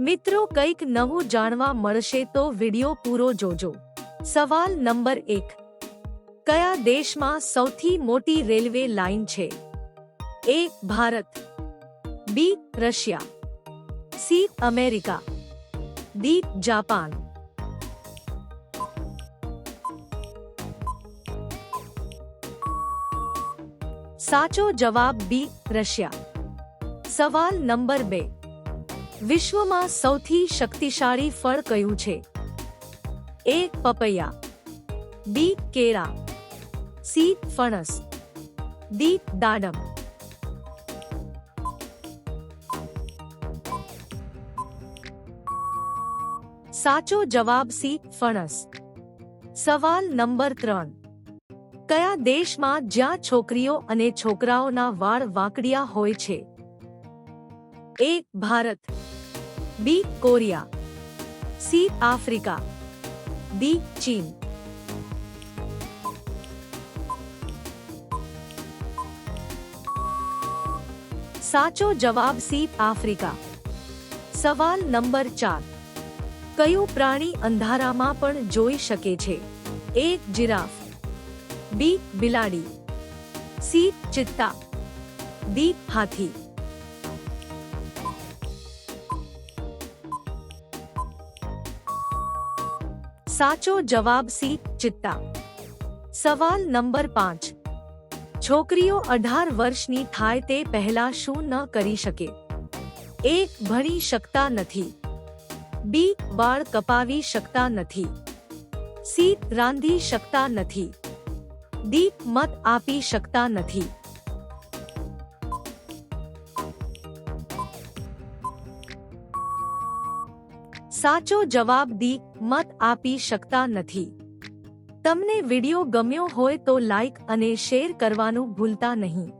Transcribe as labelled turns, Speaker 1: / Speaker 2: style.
Speaker 1: મિત્રો કંઈક નવું જાણવા મળશે તો વિડિયો પૂરો જોજો સવાલ નંબર એક કયા દેશમાં સૌથી મોટી રેલવે લાઇન છે A Bharat B Russia C America D Japan સાચો જવાબ બી રશિયા સવાલ નંબર બે વિશ્વમાં સૌથી શક્તિશાળી ફળ કયું છે? એ પપૈયા, બી કેળા, સી ફણસ, ડી દાડમ. સાચો જવાબ સી ફણસ. સવાલ નંબર ત્રણ. કયા દેશમાં જ્યાં છોકરીઓ અને છોકરાઓના વાળ વાંકડિયા હોય છે? A Bharat B Korea C Africa D ચીન સાચો જવાબ સી આફ્રિકા સવાલ નંબર ચાર કયું પ્રાણી અંધારામાં પણ જોઈ શકે છે એ જીરાફ બી બિલાડી સી ચિત્તા ડી હાથી સાચો જવાબ સી ચિત્તા સવાલ નંબર પાંચ છોકરીઓ અઢાર વર્ષની થાય તે પહેલા શું ન કરી શકે એ ભણી શકતા નથી બી વાળ કપાવી શકતા નથી સી રાંધી શકતા નથી ડી મત આપી શકતા નથી સાચો જવાબ દી, મત આપી શકતા નથી. તમને વિડિયો ગમ્યો હોય તો લાઈક અને શેર કરવાનું ભૂલતા નહીં.